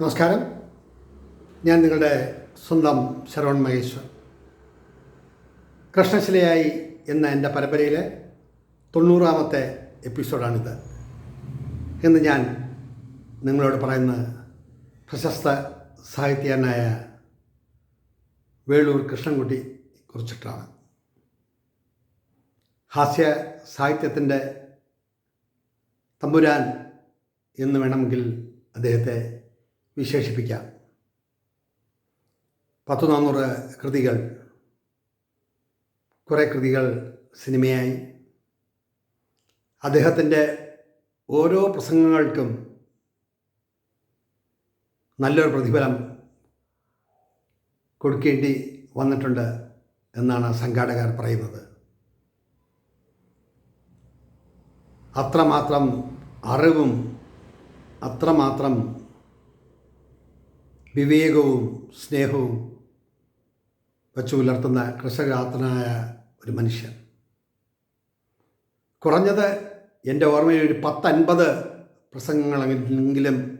നമസ്കാരം. ഞാൻ നിങ്ങളുടെ സ്വന്തം ശരവൺ മഹേശ്വർ. കൃഷ്ണശിലയായി എന്ന എന്റെ പരമ്പരയിലെ തൊണ്ണൂറാമത്തെ എപ്പിസോഡാണിത് എന്ന് ഞാൻ നിങ്ങളോട് പറയുന്ന പ്രശസ്ത സാഹിത്യകാരനായ വേളൂർ കൃഷ്ണൻകുട്ടി കുറിച്ചിട്ടാണ്. ഹാസ്യ സാഹിത്യത്തിന്റെ തമ്പുരാൻ എന്ന് വേണമെങ്കിൽ അദ്ദേഹത്തെ വിശേഷിപ്പിക്കാം. പത്തു നാനൂറ് കൃതികൾ. കുറേ കൃതികൾ സിനിമയായി. അദ്ദേഹത്തിന്റെ ഓരോ പ്രസംഗങ്ങൾക്കും നല്ലൊരു പ്രതിഫലം കൊടുക്കേണ്ടി വന്നിട്ടുണ്ട് എന്നാണ് സംഘാടകർ പറയുന്നത്. അത്രമാത്രം അറിവും അത്രമാത്രം വിവേകവും സ്നേഹവും വച്ചു പുലർത്തുന്ന കൃഷകാത്രനായ ഒരു മനുഷ്യൻ. കുറഞ്ഞത് എന്റെ ഓർമ്മയിൽ ഒരു പത്തൻപത് പ്രസംഗങ്ങളെങ്കിലും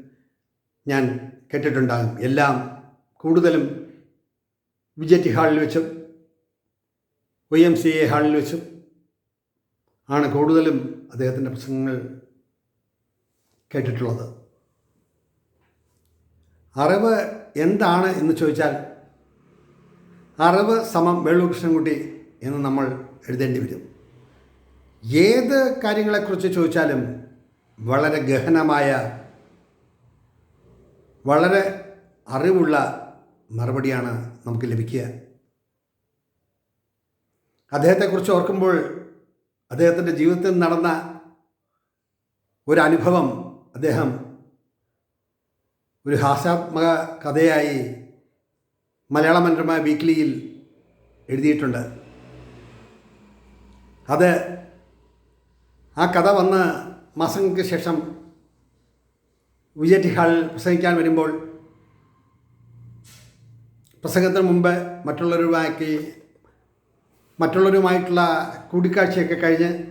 ഞാൻ കേട്ടിട്ടുണ്ടാകും. എല്ലാം കൂടുതലും വിജയ് ഹാളിൽ വെച്ചും ഒ എം സി എ ഹാളിൽ വെച്ചും ആണ് കൂടുതലും അദ്ദേഹത്തിന്റെ പ്രസംഗങ്ങൾ കേട്ടിട്ടുള്ളത്. അറിവ് എന്താണ് എന്ന് ചോദിച്ചാൽ അറിവ് സമം വേളൂർ കൃഷ്ണൻകുട്ടി എന്ന് നമ്മൾ എഴുതേണ്ടി വരും. ഏത് കാര്യങ്ങളെക്കുറിച്ച് ചോദിച്ചാലും വളരെ ഗഹനമായ വളരെ അറിവുള്ള മറുപടിയാണ് നമുക്ക് ലഭിക്കുക. അദ്ദേഹത്തെക്കുറിച്ച് ഓർക്കുമ്പോൾ അദ്ദേഹത്തിന്റെ ജീവിതത്തിൽ നടന്ന ഒരു അനുഭവം അദ്ദേഹം ഒരു ഹാസ്യാത്മക കഥയായി മലയാള മനോരമ വീക്ക്ലിയിൽ എഴുതിയിട്ടുണ്ട്. അത് ആ കഥ വന്ന് മാസങ്ങൾക്ക് ശേഷം വിജയ് ഹാളിൽ പ്രസംഗിക്കാൻ വരുമ്പോൾ പ്രസംഗത്തിന് മുമ്പ് മറ്റുള്ളവരുമായി മറ്റുള്ളവരുമായിട്ടുള്ള കൂടിക്കാഴ്ചയൊക്കെ കഴിഞ്ഞ്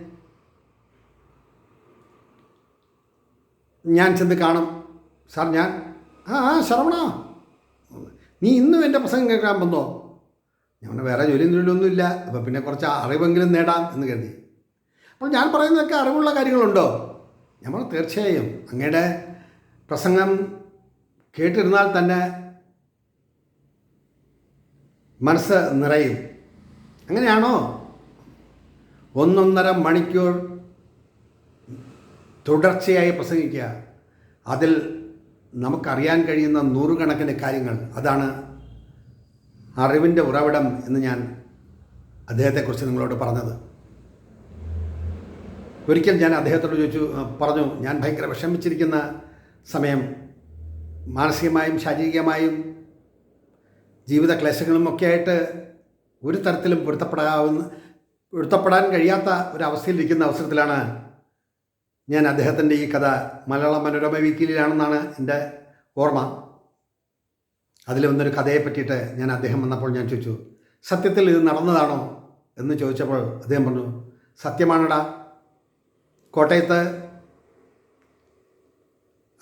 ഞാൻ ചെന്ന് കാണും. സാർ ഞാൻ ആ ആ ശരവണ. നീ ഇന്നും എന്റെ പ്രസംഗം കേൾക്കാൻ വന്നോ? ഞാൻ വേറെ ജോലിയും തൊഴിലൊന്നുമില്ല. അപ്പോൾ പിന്നെ കുറച്ച് അറിവെങ്കിലും നേടാം എന്ന് കരുതി. അപ്പോൾ ഞാൻ പറയുന്നതൊക്കെ അറിവുള്ള കാര്യങ്ങളുണ്ടോ? നമ്മൾ തീർച്ചയായും. അങ്ങയുടെ പ്രസംഗം കേട്ടിരുന്നാൽ തന്നെ മനസ്സ് നിറയും. അങ്ങനെയാണോ? ഒന്നൊന്നര മണിക്കൂർ തുടർച്ചയായി പ്രസംഗിക്കുക. അതിൽ നമുക്കറിയാൻ കഴിയുന്ന നൂറുകണക്കിന് കാര്യങ്ങൾ. അതാണ് അറിവിന്റെ ഉറവിടം എന്ന് ഞാൻ അദ്ദേഹത്തെക്കുറിച്ച് നിങ്ങളോട് പറഞ്ഞത്. ഒരിക്കൽ ഞാൻ അദ്ദേഹത്തോട് ചോദിച്ചു പറഞ്ഞു ഞാൻ ഭയങ്കര വിഷമിച്ചിരിക്കുന്ന സമയം മാനസികമായും ശാരീരികമായും ജീവിത ക്ലേശങ്ങളും ഒക്കെ ആയിട്ട് ഒരു തരത്തിലും പൊരുത്തപ്പെടാവുന്ന പൊരുത്തപ്പെടാൻ കഴിയാത്ത ഒരവസ്ഥയിലിരിക്കുന്ന അവസരത്തിലാണ് ഞാൻ അദ്ദേഹത്തിന്റെ ഈ കഥ മലയാള മനോരമ വീക്കിലാണെന്നാണ് എന്റെ ഓർമ്മ. അതിൽ വന്നൊരു കഥയെ പറ്റിയിട്ട് ഞാൻ അദ്ദേഹം വന്നപ്പോൾ ഞാൻ ചോദിച്ചു സത്യത്തിൽ ഇത് നടന്നതാണോ? എന്ന് ചോദിച്ചപ്പോൾ അദ്ദേഹം പറഞ്ഞു സത്യമാണടാ. കോട്ടയത്ത്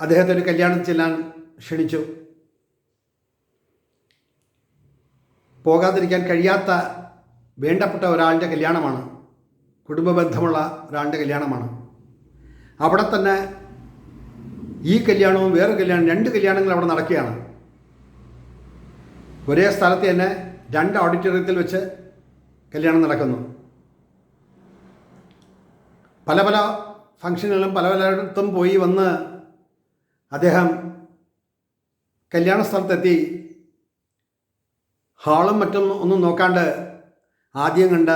അദ്ദേഹത്തെ ഒരു കല്യാണം ചെല്ലാൻ ക്ഷണിച്ചു. പോകാതിരിക്കാൻ കഴിയാത്ത വേണ്ടപ്പെട്ട ഒരാളുടെ കല്യാണമാണ്. കുടുംബ ബന്ധമുള്ള ഒരാളുടെ കല്യാണമാണ്. അവിടെ തന്നെ ഈ കല്യാണവും വേറെ കല്യാണം രണ്ട് കല്യാണങ്ങൾ അവിടെ നടക്കുകയാണ്. ഒരേ സ്ഥലത്ത് തന്നെ രണ്ട് ഓഡിറ്റോറിയത്തിൽ വെച്ച് കല്യാണം നടക്കുന്നു. പല പല ഫംഗ്ഷനുകളും പല പലയിടത്തും പോയി വന്ന് അദ്ദേഹം കല്യാണ സ്ഥലത്തെത്തി. ഹാളും മറ്റും ഒന്നും നോക്കാണ്ട് ആദ്യം കണ്ട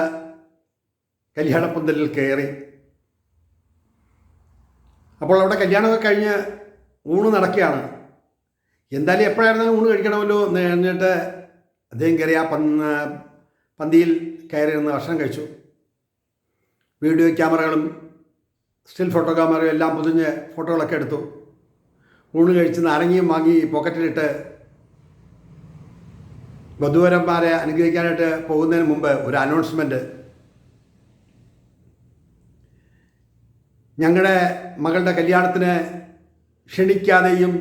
കല്യാണപ്പന്തലിൽ കയറി. അപ്പോൾ അവിടെ കല്യാണമൊക്കെ കഴിഞ്ഞ് ഊണ് നടക്കുകയാണ്. എന്തായാലും എപ്പോഴായിരുന്നാലും ഊണ് കഴിക്കണമല്ലോ എന്ന് എന്നിട്ട് അദ്ദേഹം കയറി ആ പന്ന പന്തിയിൽ കയറി നിന്ന് ഭക്ഷണം കഴിച്ചു. വീഡിയോ ക്യാമറകളും സ്റ്റിൽ ഫോട്ടോ ക്യാമറയും എല്ലാം പൊതിഞ്ഞ് ഫോട്ടോകളൊക്കെ എടുത്തു. ഊണ് കഴിച്ച് നാരങ്ങയും വാങ്ങി പോക്കറ്റിലിട്ട് വധുവരന്മാരെ അനുഗ്രഹിക്കാനായിട്ട് പോകുന്നതിന് മുമ്പ് ഒരു അനൗൺസ്മെന്റ് ഞങ്ങളുടെ മകളുടെ കല്യാണത്തിന് ക്ഷണിക്കാതെയും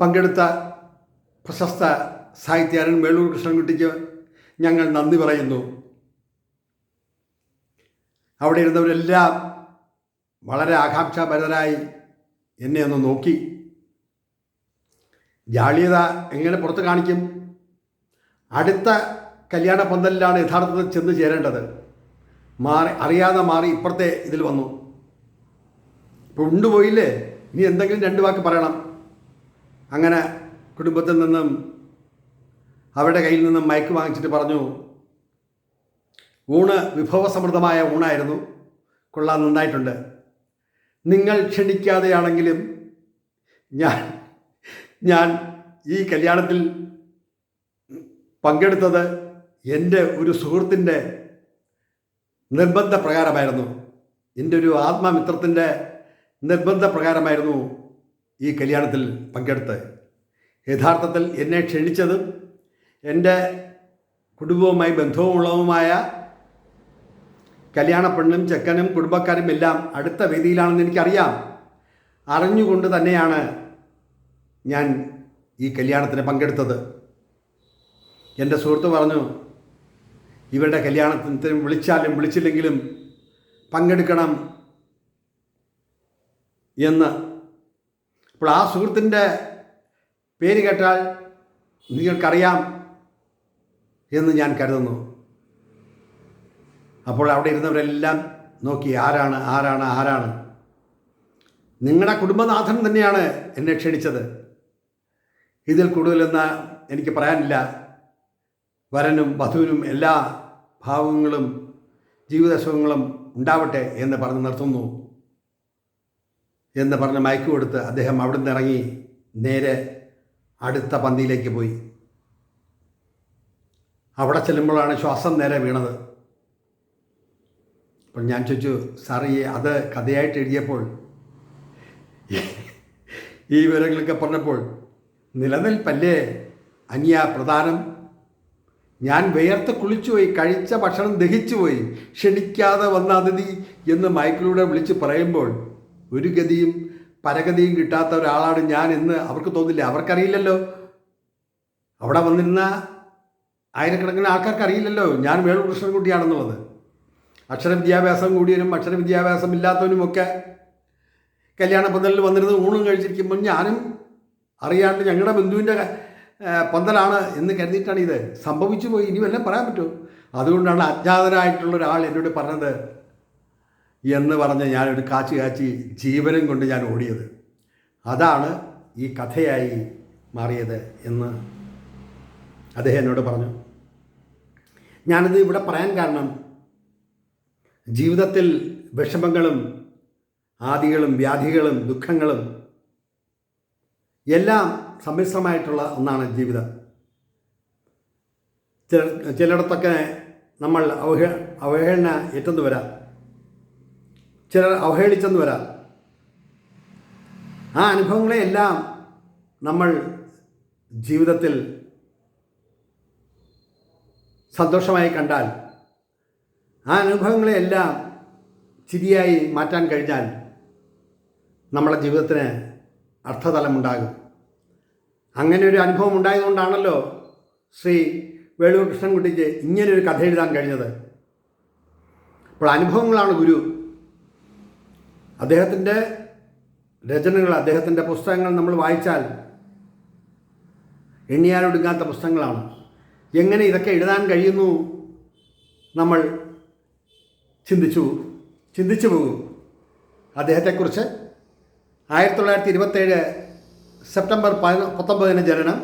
പങ്കെടുത്ത പ്രശസ്ത സാഹിത്യകാരൻ വേളൂർ കൃഷ്ണൻകുട്ടിക്ക് ഞങ്ങൾ നന്ദി പറയുന്നു. അവിടെ ഇരുന്നവരെല്ലാം വളരെ ആകാംക്ഷാഭരിതരായി എന്നെ ഒന്ന് നോക്കി. ജാളിയത എങ്ങനെ പുറത്ത് കാണിക്കും? അടുത്ത കല്യാണ പന്തലിലാണ് യഥാർത്ഥത്തിൽ ചെന്ന് ചേരേണ്ടത്. മാറി അറിയാതെ മാറി ഇപ്പുറത്തെ ഇതിൽ വന്നു. ഇപ്പോൾ ഉണ്ടുപോയില്ലേ? ഇനി എന്തെങ്കിലും രണ്ട് വാക്ക് പറയണം. അങ്ങനെ കുടുംബത്തിൽ നിന്നും അവരുടെ കയ്യിൽ നിന്നും മയക്ക് വാങ്ങിച്ചിട്ട് പറഞ്ഞു ഊണ് വിഭവസമൃദ്ധമായ ഊണായിരുന്നു. കൊള്ളാൻ നന്നായിട്ടുണ്ട്. നിങ്ങൾ ക്ഷണിക്കാതെയാണെങ്കിലും ഞാൻ ഞാൻ ഈ കല്യാണത്തിൽ പങ്കെടുത്തത് എന്റെ ഒരു സുഹൃത്തിന്റെ നിർബന്ധ പ്രകാരമായിരുന്നു എന്റെ ഒരു ആത്മമിത്രത്തിന്റെ നിർബന്ധ പ്രകാരമായിരുന്നു ഈ കല്യാണത്തിൽ പങ്കെടുത്തത്. യഥാർത്ഥത്തിൽ എന്നെ ക്ഷണിച്ചതും എന്റെ കുടുംബവുമായി ബന്ധവുമുള്ളതുമായ കല്യാണ പെണ്ണും ചെക്കനും കുടുംബക്കാരും എല്ലാം അടുത്ത വേദിയിലാണെന്ന് എനിക്കറിയാം. അറിഞ്ഞുകൊണ്ട് തന്നെയാണ് ഞാൻ ഈ കല്യാണത്തിന് പങ്കെടുത്തത്. എന്റെ സുഹൃത്ത് പറഞ്ഞു ഇവരുടെ കല്യാണത്തിന് വിളിച്ചാലും വിളിച്ചില്ലെങ്കിലും പങ്കെടുക്കണം എന്ന്. അപ്പോൾ ആ സുഹൃത്തിന്റെ പേര് കേട്ടാൽ നിങ്ങൾക്കറിയാം എന്ന് ഞാൻ കരുതുന്നു. അപ്പോൾ അവിടെ ഇരുന്നവരെല്ലാം നോക്കി ആരാണ് ആരാണ് ആരാണ്? നിങ്ങളുടെ കുടുംബനാഥൻ തന്നെയാണ് എന്നെ ക്ഷണിച്ചത്. ഇതിൽ കൂടുതലെന്ന് എനിക്ക് പറയാനില്ല. വരനും വധുവിനും എല്ലാ ഭാവങ്ങളും ജീവിതസുഖങ്ങളും ഉണ്ടാവട്ടെ എന്ന് പറഞ്ഞ് നിർത്തുന്നു എന്ന് പറഞ്ഞ് മയക്കു കൊടുത്ത് അദ്ദേഹം അവിടുന്ന് ഇറങ്ങി നേരെ അടുത്ത പന്തിയിലേക്ക് പോയി. അവിടെ ചെല്ലുമ്പോഴാണ് ശ്വാസം നേരെ വീണത്. അപ്പോൾ ഞാൻ ചോദിച്ചു സാർ അത് കഥയായിട്ട് എഴുതിയപ്പോൾ ഈ വിവരങ്ങളൊക്കെ പറഞ്ഞപ്പോൾ നിലനിൽപ്പല്ലേ? അന്യ പ്രധാനം ഞാൻ വിയർത്ത് കുളിച്ചുപോയി കഴിച്ച ഭക്ഷണം ദഹിച്ചുപോയി ക്ഷണിക്കാതെ വന്ന അതിഥി എന്ന് മൈക്കിലൂടെ വിളിച്ച് പറയുമ്പോൾ ഒരു ഗതിയും പരഗതിയും കിട്ടാത്ത ഒരാളാണ് ഞാൻ എന്ന് അവർക്ക് തോന്നില്ല. അവർക്കറിയില്ലല്ലോ. അവിടെ വന്നിരുന്ന ആയിരക്കണക്കിന് ആൾക്കാർക്ക് അറിയില്ലല്ലോ ഞാൻ വേണുകൃഷ്ണൻകുട്ടിയാണെന്നുള്ളത് അക്ഷര വിദ്യാഭ്യാസം കൂടിയവരും അക്ഷര വിദ്യാഭ്യാസം ഇല്ലാത്തവനുമൊക്കെ കല്യാണ പന്തലിൽ വന്നിരുന്ന് ഊണും കഴിച്ചിരിക്കുമ്പോൾ ഞാനും അറിയാണ്ട് ഞങ്ങളുടെ ബന്ധുവിന്റെ പന്തലാണ് എന്ന് കരുതിയിട്ടാണ് ഇത് സംഭവിച്ചു പോയി ഇനി വല്ലതും പറയാൻ പറ്റുമോ അതുകൊണ്ടാണ് അജ്ഞാതനായിട്ടുള്ള ഒരാൾ എന്നോട് പറഞ്ഞത് എന്ന് പറഞ്ഞ് ഞാനൊരു കാച്ചി കാച്ചി ജീവനും കൊണ്ട് ഞാൻ ഓടിയത്. അതാണ് ഈ കഥയായി മാറിയത് എന്ന് അദ്ദേഹം എന്നോട് പറഞ്ഞു. ഞാനിത് ഇവിടെ പറയാൻ കാരണം ജീവിതത്തിൽ വിഷമങ്ങളും ആദികളും വ്യാധികളും ദുഃഖങ്ങളും എല്ലാം സമ്മിശ്രമായിട്ടുള്ള ഒന്നാണ് ജീവിതം. ചില ചിലയിടത്തൊക്കെ നമ്മൾ അവഹേ അവഹേളന ഏറ്റെന്ന് വരാം. ചിലർ അവഹേളിച്ചെന്ന് വരാം. ആ അനുഭവങ്ങളെയെല്ലാം നമ്മൾ ജീവിതത്തിൽ സന്തോഷമായി കണ്ടാൽ ആ അനുഭവങ്ങളെയെല്ലാം ചിരിയായി മാറ്റാൻ കഴിഞ്ഞാൽ നമ്മുടെ ജീവിതത്തിന് അർത്ഥതലമുണ്ടാകും. അങ്ങനെ ഒരു അനുഭവം ഉണ്ടായതുകൊണ്ടാണല്ലോ ശ്രീ വേളൂർ കൃഷ്ണൻകുട്ടിക്ക് ഇങ്ങനൊരു കഥ എഴുതാൻ കഴിഞ്ഞത്. അപ്പോൾ അനുഭവങ്ങളാണ് ഗുരു. അദ്ദേഹത്തിന്റെ രചനകൾ അദ്ദേഹത്തിന്റെ പുസ്തകങ്ങൾ നമ്മൾ വായിച്ചാൽ എണ്ണിയാലൊടുങ്ങാത്ത പുസ്തകങ്ങളാണ്. എങ്ങനെ ഇതൊക്കെ എഴുതാൻ കഴിയുന്നു നമ്മൾ ചിന്തിച്ചു ചിന്തിച്ചു പോകും. അദ്ദേഹത്തെക്കുറിച്ച് ആയിരത്തി തൊള്ളായിരത്തി ഇരുപത്തേഴ് സെപ്റ്റംബർ പതിന പത്തൊമ്പതിന് ജനനം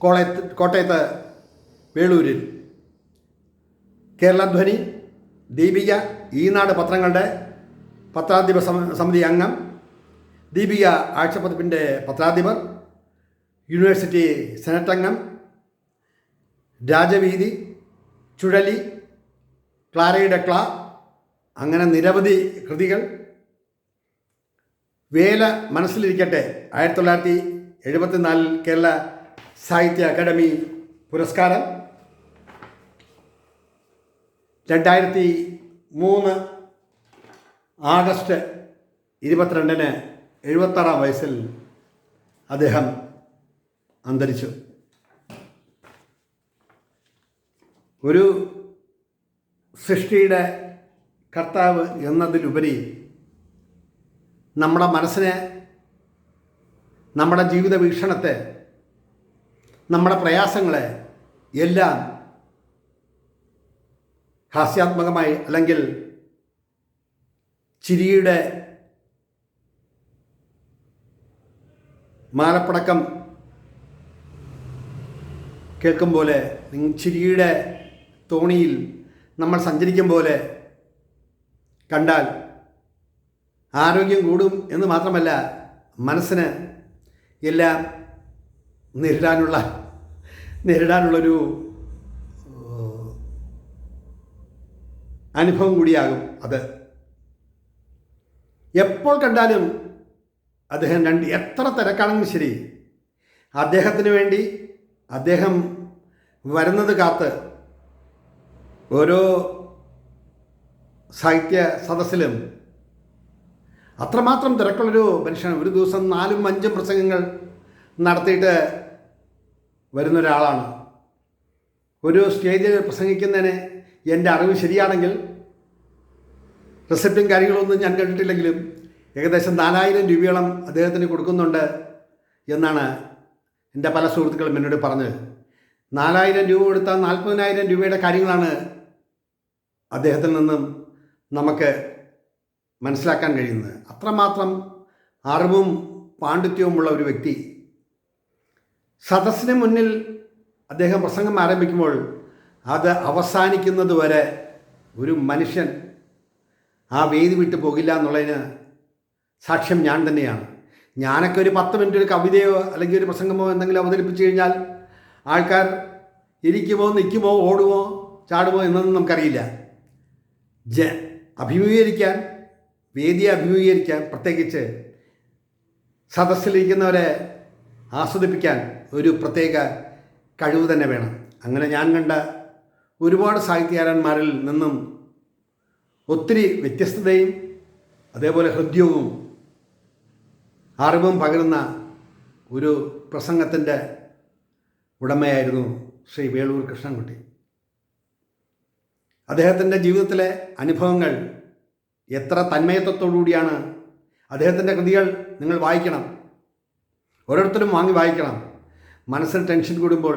കോളയത്ത് കോട്ടയത്ത് വേളൂരിൽ. കേരളധ്വനി ദീപിക ഈനാട് പത്രങ്ങളുടെ പത്രാധിപ സമിതി അംഗം ദീപിക ആഴ്ചപ്പതിപ്പിന്റെ പത്രാധിപർ യൂണിവേഴ്സിറ്റി സെനറ്റ് അംഗം രാജവീതി ചുഴലി ക്ലാരയുടെ ക്ലാ അങ്ങനെ നിരവധി കൃതികൾ വേല മനസ്സിലിരിക്കട്ടെ. ആയിരത്തി തൊള്ളായിരത്തി എഴുപത്തിനാലിൽ കേരള സാഹിത്യ അക്കാദമി പുരസ്കാരം. രണ്ടായിരത്തി മൂന്ന് ആഗസ്റ്റ് ഇരുപത്തിരണ്ടിന് എഴുപത്താറാം വയസ്സിൽ അദ്ദേഹം അന്തരിച്ചു. ഒരു സൃഷ്ടിയുടെ കർത്താവ് എന്നതിലുപരി നമ്മുടെ മനസ്സിനെ നമ്മുടെ ജീവിത വീക്ഷണത്തെ നമ്മുടെ പ്രയാസങ്ങളെ എല്ലാം ഹാസ്യാത്മകമായി അല്ലെങ്കിൽ ചിരിയുടെ മാലപ്പടക്കം കേൾക്കും പോലെ ചിരിയുടെ തോണിയിൽ നമ്മൾ സഞ്ചരിക്കും പോലെ കണ്ടാൽ ആരോഗ്യം കൂടും എന്ന് മാത്രമല്ല മനസ്സിന് എല്ലാം നേരിടാനുള്ള നേരിടാനുള്ളൊരു അനുഭവം കൂടിയാകും അത്. എപ്പോൾ കണ്ടാലും അദ്ദേഹം രണ്ട് എത്ര തിരക്കാണെങ്കിലും ശരി അദ്ദേഹത്തിന് വേണ്ടി അദ്ദേഹം വരുന്നത് കാത്ത് ഓരോ സാഹിത്യ സദസ്സിലും അത്രമാത്രം തിരക്കുള്ളൊരു മനുഷ്യനാണ് ഒരു ദിവസം നാലും അഞ്ചും പ്രസംഗങ്ങൾ നടത്തിയിട്ട് വരുന്ന ഒരാളാണ് ഒരു സ്റ്റേജിൽ പ്രസംഗിക്കുന്നതിന് എന്റെ അറിവ് ശരിയാണെങ്കിൽ റിസപ്റ്റും കാര്യങ്ങളൊന്നും ഞാൻ കണ്ടിട്ടില്ലെങ്കിലും ഏകദേശം നാലായിരം രൂപയോളം അദ്ദേഹത്തിന് കൊടുക്കുന്നുണ്ട് എന്നാണ് എന്റെ പല സുഹൃത്തുക്കളും എന്നോട് പറഞ്ഞത്. നാലായിരം രൂപ കൊടുത്താൽ നാൽപ്പതിനായിരം രൂപയുടെ കാര്യങ്ങളാണ് അദ്ദേഹത്തിൽ നിന്നും നമുക്ക് മനസ്സിലാക്കാൻ കഴിയുന്നത്. അത്രമാത്രം അറിവും പാണ്ഡിത്യവുമുള്ള ഒരു വ്യക്തി. സദസ്സിന് മുന്നിൽ അദ്ദേഹം പ്രസംഗം ആരംഭിക്കുമ്പോൾ അത് അവസാനിക്കുന്നത് വരെ ഒരു മനുഷ്യൻ ആ വേദി വിട്ടു പോകില്ല എന്നുള്ളതിന് സാക്ഷ്യം ഞാൻ തന്നെയാണ്. ഞാനൊക്കെ ഒരു പത്ത് മിനിറ്റ് ഒരു കവിതയോ അല്ലെങ്കിൽ ഒരു പ്രസംഗമോ എന്തെങ്കിലും അവതരിപ്പിച്ചു കഴിഞ്ഞാൽ ആൾക്കാർ ഇരിക്കുമോ നിൽക്കുമോ ഓടുമോ ചാടുമോ എന്നൊന്നും നമുക്കറിയില്ല. ജ അഭിമുഖീകരിക്കാൻ വേദിയെ അഭിമുഖീകരിക്കാൻ പ്രത്യേകിച്ച് സദസ്സിലിരിക്കുന്നവരെ ആസ്വദിപ്പിക്കാൻ ഒരു പ്രത്യേക കഴിവ് തന്നെ വേണം. അങ്ങനെ ഞാൻ കണ്ട ഒരുപാട് സാഹിത്യകാരന്മാരിൽ നിന്നും ഒത്തിരി വ്യത്യസ്തതയും അതേപോലെ ഹൃദ്യവും അറിവും പകരുന്ന ഒരു പ്രസംഗത്തിന്റെ ഉടമയായിരുന്നു ശ്രീ വേളൂർ കൃഷ്ണൻകുട്ടി. അദ്ദേഹത്തിന്റെ ജീവിതത്തിലെ അനുഭവങ്ങൾ എത്ര തന്മയത്വത്തോടുകൂടിയാണ് അദ്ദേഹത്തിന്റെ കൃതികൾ നിങ്ങൾ വായിക്കണം. ഓരോരുത്തരും വാങ്ങി വായിക്കണം. മനസ്സിന് ടെൻഷൻ കൂടുമ്പോൾ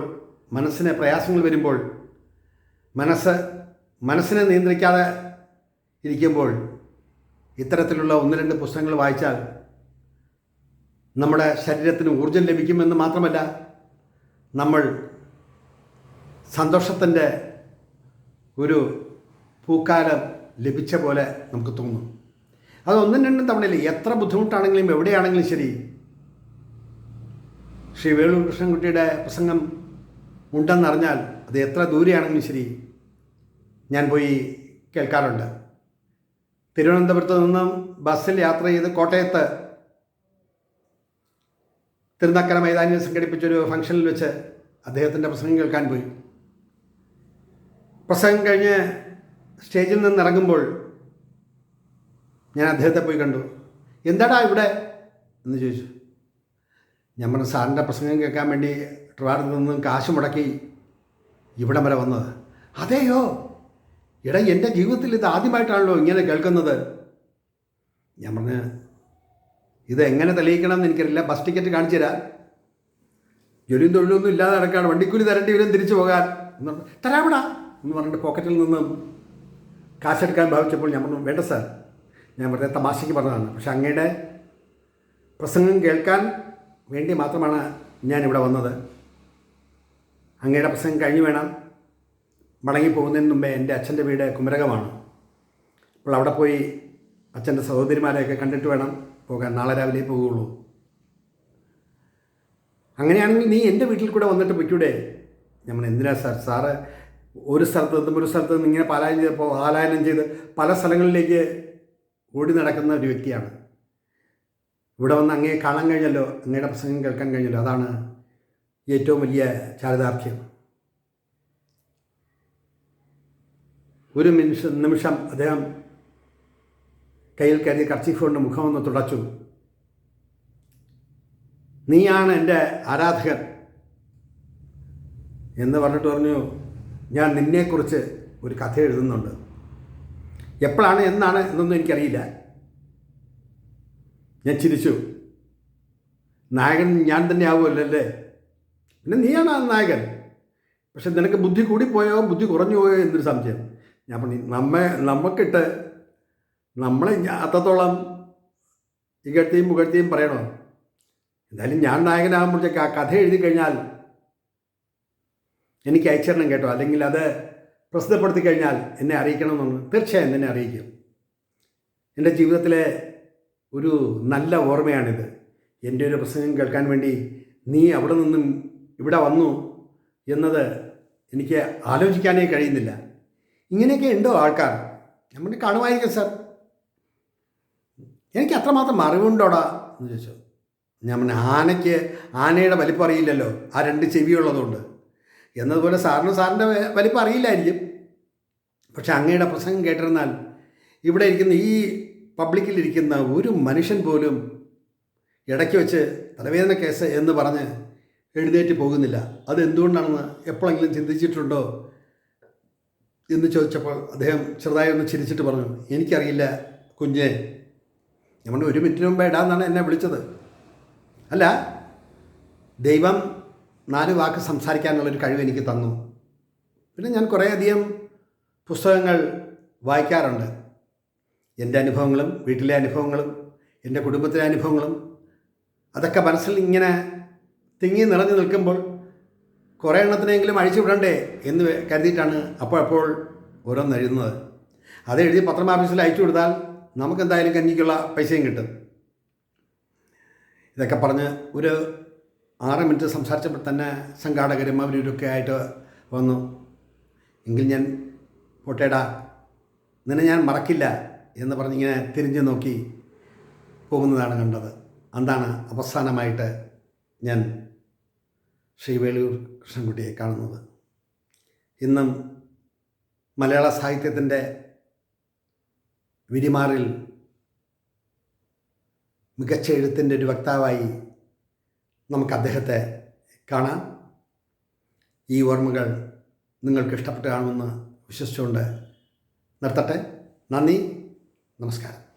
മനസ്സിന് പ്രയാസങ്ങൾ വരുമ്പോൾ മനസ്സ് മനസ്സിനെ നിയന്ത്രിക്കാതെ ഇരിക്കുമ്പോൾ ഇത്തരത്തിലുള്ള ഒന്ന് രണ്ട് പുസ്തകങ്ങൾ വായിച്ചാൽ നമ്മുടെ ശരീരത്തിന് ഊർജം ലഭിക്കുമെന്ന് മാത്രമല്ല നമ്മൾ സന്തോഷത്തിന്റെ ഒരു പൂക്കാലം ലഭിച്ച പോലെ നമുക്ക് തോന്നും. അതൊന്നും രണ്ടും തവണയില്ല? എത്ര ബുദ്ധിമുട്ടാണെങ്കിലും എവിടെയാണെങ്കിലും ശരി. ശ്രീ വേളൂർ കൃഷ്ണൻകുട്ടിയുടെ പ്രസംഗം ഉണ്ടെന്നറിഞ്ഞാൽ അത് എത്ര ദൂരെയാണെങ്കിലും ശരി. ഞാൻ പോയി കേൾക്കാറുണ്ട്. തിരുവനന്തപുരത്ത് നിന്നും ബസ്സിൽ യാത്ര ചെയ്ത് കോട്ടയത്ത് തിരുനക്കര മൈതാനിയിൽ സംഘടിപ്പിച്ചൊരു ഫംഗ്ഷനിൽ വെച്ച് അദ്ദേഹത്തിന്റെ പ്രസംഗം കേൾക്കാൻ പോയി. പ്രസംഗം കഴിഞ്ഞ് സ്റ്റേജിൽ നിന്ന് ഇറങ്ങുമ്പോൾ ഞാൻ അദ്ദേഹത്തെ പോയി കണ്ടു. എന്താടാ ഇവിടെ? എന്ന് ചോദിച്ചു. ഞാൻ പറഞ്ഞു സാറിന്റെ പ്രസംഗം കേൾക്കാൻ വേണ്ടി ട്രിവാർഡിൽ നിന്നും കാശ് മുടക്കി ഇവിടം വരെ വന്നത്. അതെയോ? എടാ എന്റെ ജീവിതത്തിൽ ഇത് ആദ്യമായിട്ടാണല്ലോ ഇങ്ങനെ കേൾക്കുന്നത്. ഞാൻ പറഞ്ഞ് ഇത് എങ്ങനെ തെളിയിക്കണം എന്ന് എനിക്കറിയില്ല. ബസ് ടിക്കറ്റ് കാണിച്ചു തരാം. ജോലിയും തൊഴിലൊന്നും ഇല്ലാതെ നടക്കാണ്. വണ്ടിക്കൂലി തരേണ്ടി വരും തിരിച്ചു പോകാൻ. എന്ന് പറഞ്ഞു തരാവിടാ എന്ന് പറഞ്ഞിട്ട് പോക്കറ്റിൽ നിന്നും കാശെടുക്കാൻ ഭാവിച്ചപ്പോൾ ഞാൻ പറഞ്ഞു വേണ്ട സാർ ഞാൻ വെറുതെ തമാശയ്ക്ക് പറഞ്ഞതാണ്. പക്ഷെ അങ്ങയുടെ പ്രസംഗം കേൾക്കാൻ വേണ്ടി മാത്രമാണ് ഞാൻ ഇവിടെ വന്നത്. അങ്ങയുടെ പ്രസംഗം കഴിഞ്ഞ് വേണം മടങ്ങിപ്പോകുന്നതിന് മുമ്പേ എന്റെ അച്ഛന്റെ വീട് കുമരകമാണ്. അപ്പോൾ അവിടെ പോയി അച്ഛന്റെ സഹോദരിമാരെയൊക്കെ കണ്ടിട്ട് വേണം പോകാൻ. നാളെ രാവിലെ പോവുകയുള്ളൂ അങ്ങനെയാണെങ്കിൽ നീ എന്റെ വീട്ടിൽ കൂടെ വന്നിട്ട് പൊയ്ക്കൂടെ? നമ്മൾ എന്തിനാ സാർ? സാറ് ഒരു സ്ഥലത്ത് നിന്നും ഒരു സ്ഥലത്ത് നിന്ന് ഇങ്ങനെ പലായനം ചെയ്തപ്പോൾ ആലായനം ചെയ്ത് പല സ്ഥലങ്ങളിലേക്ക് ഓടി നടക്കുന്ന ഒരു വ്യക്തിയാണ്. ഇവിടെ വന്ന് അങ്ങേ കാണാൻ കഴിഞ്ഞല്ലോ അങ്ങയുടെ പ്രസംഗം കേൾക്കാൻ കഴിഞ്ഞല്ലോ. അതാണ് ഏറ്റവും വലിയ ചാരിതാർത്ഥ്യം. ഒരു നിമിഷ നിമിഷം അദ്ദേഹം കയ്യിൽ കരുതി കർച്ചീഫ് കൊണ്ട് ഒന്ന് തുടച്ചു. നീയാണ് എന്റെ ആരാധകൻ എന്ന് പറഞ്ഞിട്ട് പറഞ്ഞു. ഞാൻ നിന്നെക്കുറിച്ച് ഒരു കഥ എഴുതുന്നുണ്ട്. എപ്പോഴാണ് എന്നാണ് എന്നൊന്നും എനിക്കറിയില്ല. ഞാൻ ചിരിച്ചു. നായകൻ ഞാൻ തന്നെ ആവുമല്ലോ പിന്നെ നീയാണ് ആ നായകൻ. പക്ഷെ നിനക്ക് ബുദ്ധി കൂടിപ്പോയോ ബുദ്ധി കുറഞ്ഞു പോയോ എന്നൊരു സംശയം. ഞാൻ പറഞ്ഞു നമ്മെ നമുക്കിട്ട് നമ്മളെ അത്രത്തോളം ഇകഴ്ത്തിയും പുകഴ്ത്തിയും പറയണോ? എന്തായാലും ഞാൻ നായകനാകുമ്പോഴത്തേക്ക് ആ കഥ എഴുതി കഴിഞ്ഞാൽ എനിക്ക് അയച്ചിരണം കേട്ടോ. അല്ലെങ്കിൽ അത് പ്രസിദ്ധപ്പെടുത്തി കഴിഞ്ഞാൽ എന്നെ അറിയിക്കണമെന്ന് തീർച്ചയായും എന്നെ അറിയിക്കും. എന്റെ ജീവിതത്തിലെ ഒരു നല്ല ഓർമ്മയാണിത്. എന്റെ ഒരു പ്രസംഗം കേൾക്കാൻ വേണ്ടി നീ അവിടെ നിന്നും ഇവിടെ വന്നു എന്നത് എനിക്ക് ആലോചിക്കാനേ കഴിയുന്നില്ല. ഇങ്ങനെയൊക്കെ ഉണ്ടോ ആൾക്കാർ? നമ്മൾ കാണുമായിരിക്കും സാർ. എനിക്ക് അത്രമാത്രം അറിവുണ്ടോടാ എന്ന് ചോദിച്ചു. ഞാൻ ആനയ്ക്ക് ആനയുടെ വലിപ്പം അറിയില്ലല്ലോ ആ രണ്ട് ചെവിയുള്ളതുകൊണ്ട് എന്നതുപോലെ സാറിന് സാറിന്റെ വലിപ്പം അറിയില്ലായിരിക്കും. പക്ഷെ അങ്ങയുടെ പ്രസംഗം കേട്ടിരുന്നാൽ ഇവിടെ ഇരിക്കുന്ന ഈ പബ്ലിക്കിലിരിക്കുന്ന ഒരു മനുഷ്യൻ പോലും ഇടയ്ക്ക് വെച്ച് തലവേദന കേസ് എന്ന് പറഞ്ഞ് എഴുന്നേറ്റ് പോകുന്നില്ല. അതെന്തുകൊണ്ടാണെന്ന് എപ്പോഴെങ്കിലും ചിന്തിച്ചിട്ടുണ്ടോ എന്ന് ചോദിച്ചപ്പോൾ അദ്ദേഹം ചെറുതായി ഒന്ന് ചിരിച്ചിട്ട് പറഞ്ഞു എനിക്കറിയില്ല കുഞ്ഞെ നമ്മൾ ഒരു മിനിറ്റിന് മുമ്പ് ഇടാന്നാണ് എന്നെ വിളിച്ചത്. അല്ല ദൈവം നാല് വാക്ക് സംസാരിക്കാനുള്ളൊരു കഴിവ് എനിക്ക് തന്നു. പിന്നെ ഞാൻ കുറേയധികം പുസ്തകങ്ങൾ വായിക്കാറുണ്ട്. എന്റെ അനുഭവങ്ങളും വീട്ടിലെ അനുഭവങ്ങളും എന്റെ കുടുംബത്തിലെ അനുഭവങ്ങളും അതൊക്കെ മനസ്സിൽ ഇങ്ങനെ തിങ്ങി നിറഞ്ഞു നിൽക്കുമ്പോൾ കുറേ എണ്ണത്തിനെങ്കിലും അഴിച്ചു വിടണ്ടേ എന്ന് കരുതിയിട്ടാണ് അപ്പോഴപ്പോൾ ഓരോന്ന് എഴുതുന്നത്. അത് എഴുതി പത്രമാഫീസിൽ അയച്ചു കൊടുത്താൽ നമുക്കെന്തായാലും കഞ്ഞിക്കുള്ള പൈസയും കിട്ടും. ഇതൊക്കെ പറഞ്ഞ് ഒരു ആറ് മിനിറ്റ് സംസാരിച്ചപ്പോൾ തന്നെ സംഘാടകരും അവരൊക്കെ ആയിട്ട് വന്നു. എങ്കിൽ ഞാൻ പോട്ടേടാ നിന്നെ ഞാൻ മറക്കില്ല എന്ന് പറഞ്ഞിങ്ങനെ തിരിഞ്ഞു നോക്കി പോകുന്നതാണ് കണ്ടത്. അതാണ് അവസാനമായിട്ട് ഞാൻ ശ്രീ വേളൂർ കൃഷ്ണൻകുട്ടിയെ കാണുന്നത്. ഇന്നും മലയാള സാഹിത്യത്തിന്റെ വിരിമാറിൽ മികച്ച എഴുത്തിന്റെ ഒരു വക്താവായി നമുക്ക് അദ്ദേഹത്തെ കാണാം. ഈ ഓർമ്മകൾ നിങ്ങൾക്ക് ഇഷ്ടപ്പെട്ട് കാണുമെന്ന് വിശ്വസിച്ചുകൊണ്ട് നിർത്തട്ടെ. നന്ദി. നമസ്കാരം.